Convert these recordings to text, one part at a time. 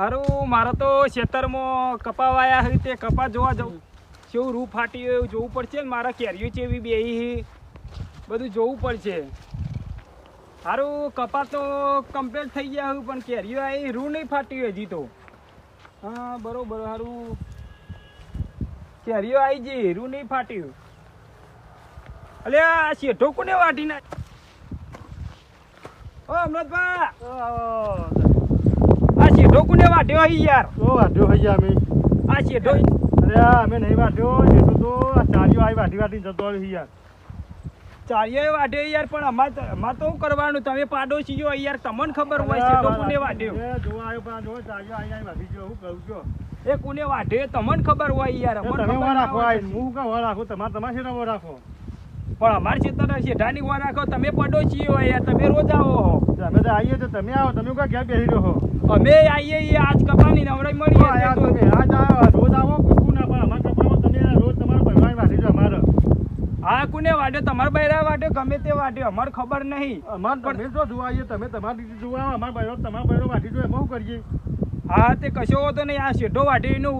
હારું મારે તો ખેતરમાં કપા વાયા હોય તે કપા જોવા જવું કેવું રૂ ફાટી હોય એવું જોવું પડશે ને મારા કેરીઓ ચેવી બે બધું જોવું પડશે. હારું કપા તો કમ્પ્લીટ થઈ ગયા હોય પણ કેરીઓ આવી રૂ નહીં ફાટી હોય હજી તો. હા, બરોબર, હારું. કેરીઓ આવી જઈ રૂ નહીં ફાટ્યું અલે, આ શેઠો કોને વાટી ના ઓ, અમૃતભા! શેઠો કોને વાટ્યો હઈ યાર. તો વાઢ્યો ગયા અમે આ શેઠો અરે અમે નહીં વાઢ્યો જેટલો તો આ ચાલીઓ આવી વાઢી વાઢી જતો આવ્યો છે યાર. ચાલીએ વાઢ્યો યાર પણ અમાર અમાર તો શું કરવાનું? તમે પાડોશી જો યાર તમને ખબર હોય આ કોને વાટ્યો મેં જોવા આવ્યો પણ જો ચાલીઓ આવી આવી વાઢી ગયો હું કહું છું. એ કોને વાઢે તમને ખબર હોય યાર અમને તમે વો રાખો. આ હું કા વો રાખું તમારે તમારે શેના વો રાખો. પણ અમાર ખેતર શેઠાની વાર રાખો તમે પાડોશીઓ હોય યાર તમે રોજ આવો તો તમે તો આવીએ તો તમે આવો તમે કા ઘેર બેસી રહ્યો હો. અમે આવીએ ઈ આજ કપાની નવરાઈ મળી આજ રોજ આવો કુકુ ના પણ અમારા કપડામાં તમે રોજ તમારા ભરવાની વાઢી અમારે. હા કુને વાટ્યો તમારા બૈરા ગમે તે વાટ્યો અમારે ખબર નહીં. અમારે તમે જો જોવા આવીએ તમે તમારી રીતે જોવા અમારા બૈરો તમારા બૈરો વાઢી જો એમાં કરીએ? હા તે કશો હોતો નહીં. આ વાટ્યો એનું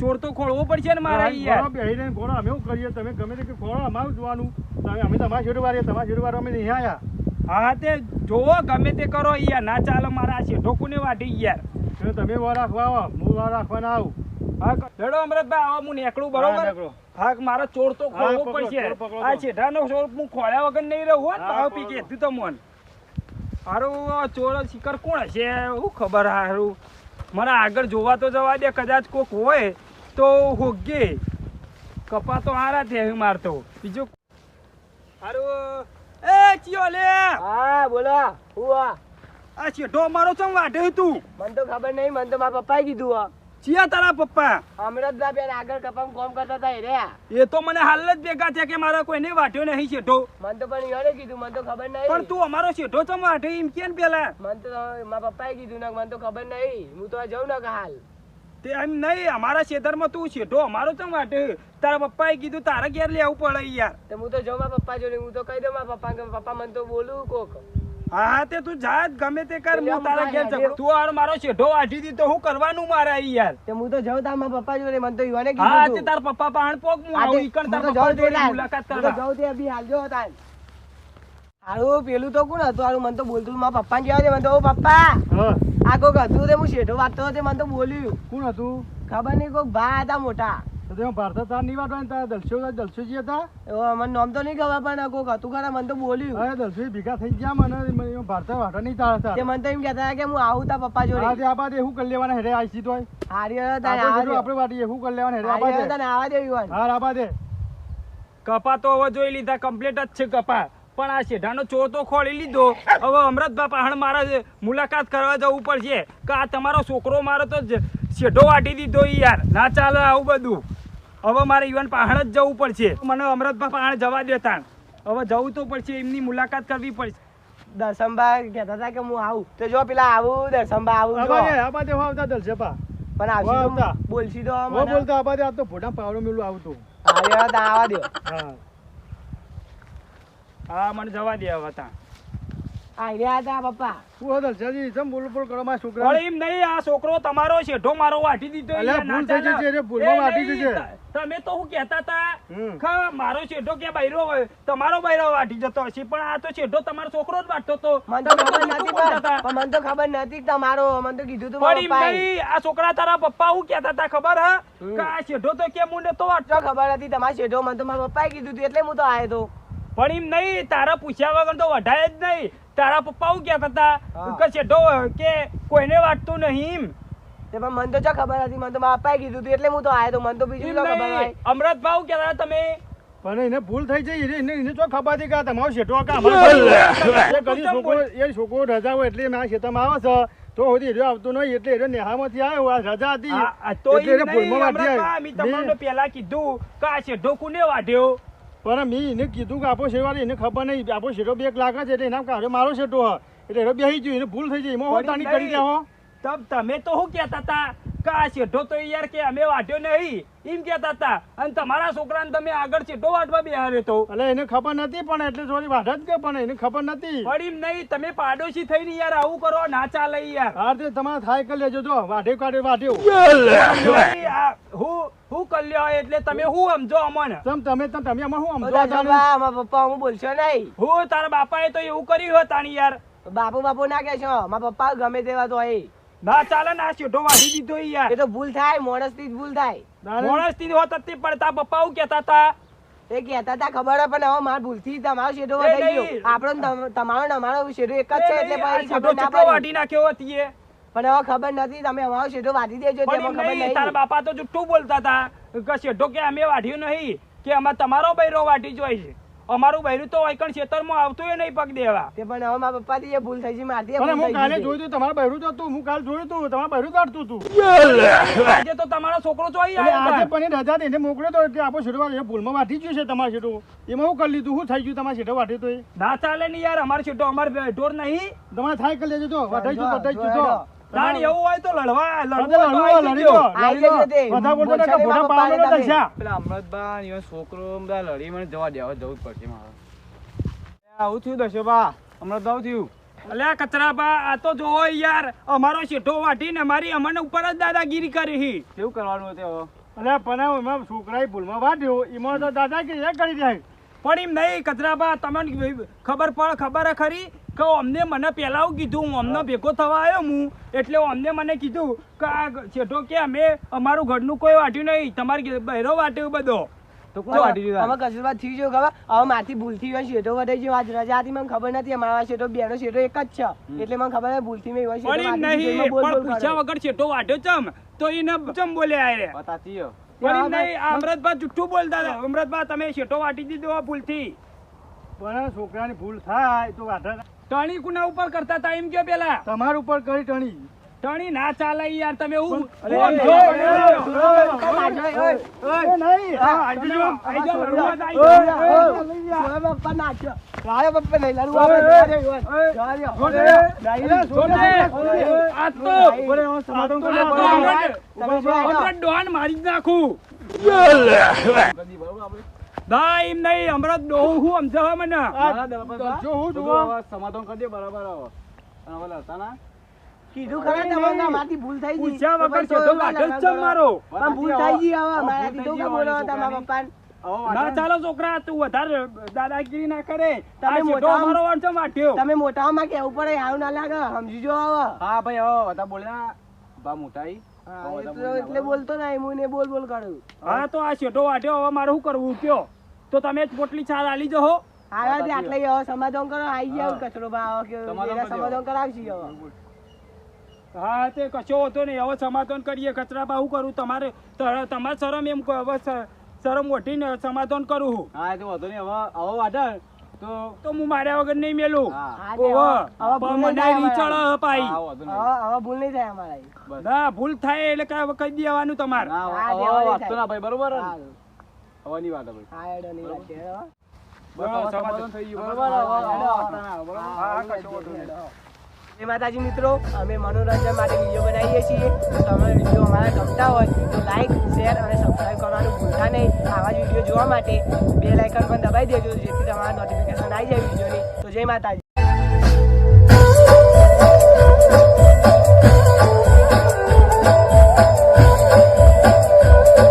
ચોર તો ખોળવો પડશે ને મારા યાર બેહીને ઘોડો અમે શું કરીએ? તમે ગમે તે ઘોડો અમારું જોવાનું. તમે અમે તમારા શેઠ વાળીએ તમારા વાળો અમે નહીં આયા. હા તે જોવો ગમે તે કરો યાર. ના ચાલો મારા છે શેઠો કોને વાટી યાર. એટલે તમે વાર રાખવા આવો. હું વાર રાખવા ના આવું. હા લેડો અમૃતભાઈ આવો હું નીકળું બરોબર? હા મારો ચોર તો હા, પડશે. આ તો. ચોર હું ખોળ્યા વગર નહીં રહું હોત ભાવ પી કીધું તો મન. હારું ચોર શિકાર કોણ હશે? હું ખબર હારું. મને આગળ જોવા તો જવા દે કદાચ કોક હોય તો હોગે. કપા તો હારા છે મારતો બીજું હારું એ ચિયો લે હા બોલો હું આ? આ અમારો ચમ વાઢે તું? મને તો ખબર નહીં મને તો મારા પપ્પાએ કીધું આ ચિયા તારા પપ્પા? બેન આગળ કપામાં કોમ કરતા હતા રે એ તો મને હાલ જ ભેગા થયા કે મારા કોઈને વાટ્યો નહીં શેઠો મને તો પણ યાર કીધું મને તો ખબર નહીં. પણ તું અમારો શેઠો ચમ વાઢે એમ કે ને પેલા? મને તો મારા પપ્પાએ કીધું ને મને તો ખબર નહીં. હું તો જઉં જાઉં ને હાલ. તે એમ નહીં અમારા ખેતરમાં તું શેઠો અમારો તો માટે. તારા પપ્પાએ કીધું તારે ઘેર લેવું પડે યાર. તો હું તો જાઉં મારા પપ્પા જોડે હું તો કહી દઉં મારા પપ્પા કે પપ્પા મને તો બોલું કોક. હા હા તે તું જા ગમે તે કર હું તારા ઘેર જઉં. તું આર મારો શેઠો દી દીધો હું કરવાનું મારા આઈ યાર. તે હું તો જાઉં તાર મારા પપ્પા જોડે મને તો ઈવાને હા તે. તાર પપ્પા પાણ પોક હું આવું ઈકણ તાર પપ્પા જોડે મુલાકાત તો કરવા. જાઉં તે અભી હાલજો તાર હારું પેલું તો કોણ હતું? હારું મને તો બોલતું. મારા પપ્પાને કહેવા દે મને તો ઓ પપ્પા હા. આ કોક હતું તે હું શેઠો વાંચતો હતો તે મને તો બોલ્યું. કોણ હતું? ખબર નહીં કોક ભા હતા મોટા. તો તમે ભારત તાર નહીં વાટવાની તાર દલસો દલસોજી હતા? એવો મને નામ તો નહીં ખબર પણ કોક હતું ખરા મને તો બોલ્યું. અરે દલસોજી ભેગા થઈ ગયા મને ભારત વાટા નહીં તાર હતા તે મને તો એમ કહેતા કે હું આવું તા પપ્પા હા જોડે તે આ બાદ એવું કરી લેવાના હેરે આઈ તો હારી આપણે આવા વાટીએ એવું કરી લેવાના હેરે આ હારી બાદ તારે આવા દે હા આ બાદ કપા તો હવે જોઈ લીધા કમ્પ્લીટ જ છે કપા. પણ આ શેઢાનો ચોર તો ખોલી લીધો. હવે અમૃતભા પાહણ મારા મુલાકાત કરવા જવું પડશે. કે આ તમારો છોકરો મારો તો શેઢો વાટી દીધો યાર. ના ચાલે આવું બધું. હવે મારે ઈવન પાહણ જ જવું પડશે. મને અમૃતભા પાહણ જવા દેતા હવે જવું તો પડશે એમની મુલાકાત કરવી પડશે. દર્શનભા કહેતા હતા કે હું આવું. તો જો પેલા આવું દર્શનભા આવું આવતા દર્શભા પણ આવતા. બોલશી તો બોલતા આ તો ફોટા પાવડો મેલું આવતું. હારી હતો આવા દો હા. હા મને જવા દે હવે તાં. હારી હતા પપ્પા. શું હતો દલસેજી ચમ બોલ બોલ કરો મારા છોકરા પણ એમ નહીં આ છોકરો તમારો શેઠો મારો વાટી દીધો ઈ અલ્યા, યાર, ના ભૂલ થઈ જશે, અરે, ભૂલમાં વાટી નહીં, તમે તો હું કહેતા હતા હમ. મારો શેઠો કે બૈરો હોય? તમારો બૈરો વાટી જતો હશે પણ આ તો શેઠો તમારો છોકરો જ વાટતો તો મને તો ખબર નથી પણ પણ મને તો ખબર નથી તમારો મને તો કીધું તું પણ નહીં આ છોકરા તારા પપ્પા હું કહેતા હતા ખબર હા. કે આ શેઠો તો કે મુંડે તો વાટતો? ખબર હતી તમારા છેડો મને તો મારા પપ્પાએ કીધું હતું એટલે હું તો આવ્યો તો. પણ એમ નહીં તારા પૂછ્યા વગર તો વઢાય જ નહીં. તારા પપ્પા હું કહેતા હતા કે શેઠો કે કોઈને વાટતું નહીં એમ. તે પણ મને તો ચા ખબર હતી મને તો બાપાએ કીધું હતું એટલે હું તો આવ્યો તો મને તો બીજું તો ખબર નહીં. હોય? અમૃતભાઈ હું કહેતા તમે? પણ એને ભૂલ થઈ જઈ એને એને એને ચો ખબર હતી કે આ તમારો શેઠો કે અમારો એ છોકરો એ છોકરો રજા હોય એટલે મારા ખેતરમાં આવે છે. તો સુધી એરિયો આવતો નહીં એટલે એરિયો નેહામાંથી આવ્યો આ રજા હતી. તો એને ભૂલમાં વાટી મેં આવી. તમને પહેલા કીધું કે આ શેઠો કોને વાઢ્યો? પણ મેં એને કીધું કે આપો શેરવાળી એને ખબર નહીં. આપો શેરો બે લાગે છે એટલે એના કાઢે મારો શેટો હ. એટલે એનો બેસી ગયો એને ભૂલ થઈ જાય એમાં હોતાની કરી. દેવો તબ તમે તો શું કહેતા હતા? કે આ શેઠો તો યાર કે અમે વાટ્યો નહીં? એમ કહેતા હતા. અને તમારા છોકરાને તમે આગળ શેઠો વાટવા બેહાર્યો તો? એટલે એને ખબર નથી પણ એટલે થોડી વાત જ કે પણ એને ખબર નથી. પણ એમ નહીં તમે પાડોશી થઈને યાર આવું કરો ના ચાલે યાર. હા તમારે થાય કરી લેજો જો વાઢે કાઢે વાઢ્યો. હું હું કલ્યો એટલે તમે હું સમજો અમને? તમ તમે તો તમે આમાં શું સમજો મારા પપ્પા હું બોલશો નહીં. હું તારા બાપાએ તો એવું કર્યું હોય તાણી યાર. બાપુ બાપુ ના કહેશો મારા પપ્પા ગમે તેવા તો ના ચાલે ના શેઠો વાઢી દીધો યાર. એ તો ભૂલ થાય માણસથી ભૂલ થાય. મોણસથી હોત જ તે પણ પપ્પા હું કેતા હતા એ કેતા હતા ખબર પણ હવે મારા ભૂલથી તમારો શેડો એ ગયો. આપણો તમારો ને અમારો શેડો એક જ છે એટલે પછી શેઠો ના વાઢી નાખ્યો હતી એ પણ હવે ખબર નથી તમે અમારો શેડો વાટી દેજો તેમાં ખબર નહીં, તારા બાપા તો જુઠ્ઠું બોલતા હતા કે શેઠો કે અમે વાઢ્યું નહીં કે અમાર તમારો બૈરો વાટી જોઈ છે. અમારું બૈરું તો વૈકણ ખેતરમાં આવતું નહીં પગ દેવા. તે પણ હવે મારા પપ્પા થી ભૂલ થઈ છે પણ હું કાલે જોયું હતું તમારું બહેરું જ હતું હું કાલે જોયું હતું તમારું બહેરું કાઢતું હતું આજે તો તમારો છોકરો તો આવ્યો આજે પણ. એ રજા દઈને મોકલ્યો તો એટલે આપણો શેઠો એ ભૂલમાં વાઢી ગયું છે તમારું છેડો. એમાં હું કરી લીધું શું થઈ ગયું તમારે છેડો વાઢી તો ના ચાલે નહીં યાર અમારો છેડો અમારે ઢોર નહીં. તમારે થાય કરી લેજો જો વઢાઈ જો, ગયું હેડો. તાણ એવું હોય તો લડવા. પેલા છોકરો બધા લડી મને જવા દેવા જવું જ પડશે મારે. આવું થયું દશોબા હમણાં થયું? અલ્યા કચરાબા આ તો જોવો યાર. અમારો શેઠો વાટીને મારી અમને ઉપર જ દાદાગીરી કરી કેવું કરવાનું હતું હવે? અલ્યા પણ એમાં છોકરાએ ભૂલમાં વાંધ્યો એમાં તો દાદા કે કરી દે પણ એમ નહીં કચરાબા તમને ખબર પડ ખબર ખરી? કે અમને મને પહેલાં એવું કીધું હું અમને ભેગો થવા આવ્યો હું. એટલે અમને મને કીધું કે આ છેઠો કે અમે અમારું ઘરનું કોઈ વાટ્યું નહીં તમારે બહેરો વાટ્યું બધો. તો કોણ વાટી હવે દીધા કસૂરવાર થઈ ગયો ખબર? હવે મારથી ભૂલથી એવો શેઠો વટાઈ ગયો આજ રજા હતી મને ખબર નથી અમારા શેઠો બેનો શેઠો એક જ છે. એટલે મને ખબર છે ભૂલથી મેં શેઠો પણ એમ વાટી દીધો, નહીં પણ પૂછ્યા વગર શેઠો વાટ્યો ચમ? તો એને ચમ બતાતી પણ નહીં અમૃતભા જુઠ્ઠું બોલતા હતા. અમૃતભા તમે શેઠો વાટી દીધો આ ભૂલથી? પણ છોકરાની ભૂલ થાય તો વાઢા ટણી કુના ઉપર કરતા હતા એમ કે પેલા તમાર ઉપર કરી ટણી ટણી ના ચાલે યાર તમે હું અરે, હું એ, સમજો? એ, એ, ઓય, ઓય, એ નહીં હા, આ આઈ જો, જાઓ, આ આઈ જાઓ, જો, રડવા જ આઈ ઓય, જાઓ. ઓય, મારા નાખું? ના એમ નહીં હમણાં ડોહું હું સમજાવવા મને. મારા જો હું જુઓ. સમાધાન કરી દે બરાબર આવો. અને હવે લડતા ના? કીધું ખરા તમને મારાથી ભૂલ થઈ ગઈ. પૂછ્યા વગર પછી શેઠો જ મારો. પણ ભૂલ થઈ ગઈ હવે હવે મારાથી તો ભૂલ થઈ કાં ગઈ બોલો હવે હતા મારા પપ્પાને. હવે ના ચાલો છોકરા તું વધારે દાદાગીરી ના કરે. તમે મોટા- વાંચો વાટ્યો તમે મોટામાં કેવું પડે આવું ના લાગે સમજી જો હવે. હા ભાઈ હવે બધા બોલે બા મોટાઈ. એટલે બોલતો ના હું ને બોલ બોલ કરું. હા તો આ શેઠો વાટ્યો હવે મારે શું કરવું કયો? તો તમે જ પોટલી છાલ આલી જહો. દે આટલે યો સમાધાન કરો આઈ જાવ હા. કચરો ભાવ કે સમાધાન. કરાવશી હવે. હા તે કશો હતો ને હવે સમાધાન કરીએ. કચરા બા હું કરું. તમારે તમારે શરમ એમ કહો, હવે શરમ ઓઠીને સમાધાન કરું હું. હા તો વાંધો નહીં. હવે હવે વાઢે તો તો હું માર્યા વગર નહીં મેલું. તે ઓહો, હવે- હવે ભૂલ પણ નહીં મને થાય રીચળ પાઈ. હવે ભૂલ નહીં થાય અમારા ના ભૂલ થાય એટલે કઈ કહી દેવાનું તમારે. હા, વાત થાય. ના ભાઈ બરોબર? ને? વાત હવે ભાઈ હા એડો ની વાત છે. જય માતાજી મિત્રો અમે મનોરંજન માટે વીડિયો બનાવીએ છીએ. તમે વીડિયો અમારા ગમતા હોય તો લાઈક શેર અને સબસ્ક્રાઈબ કરવાનું ભૂલતા નહીં. આવા જ વીડિયો જોવા માટે બે લાઇકન પણ દબાઈ દેજો જેથી તમારા નોટિફિકેશન આવી જાય વિડીયોની તો જય માતાજી.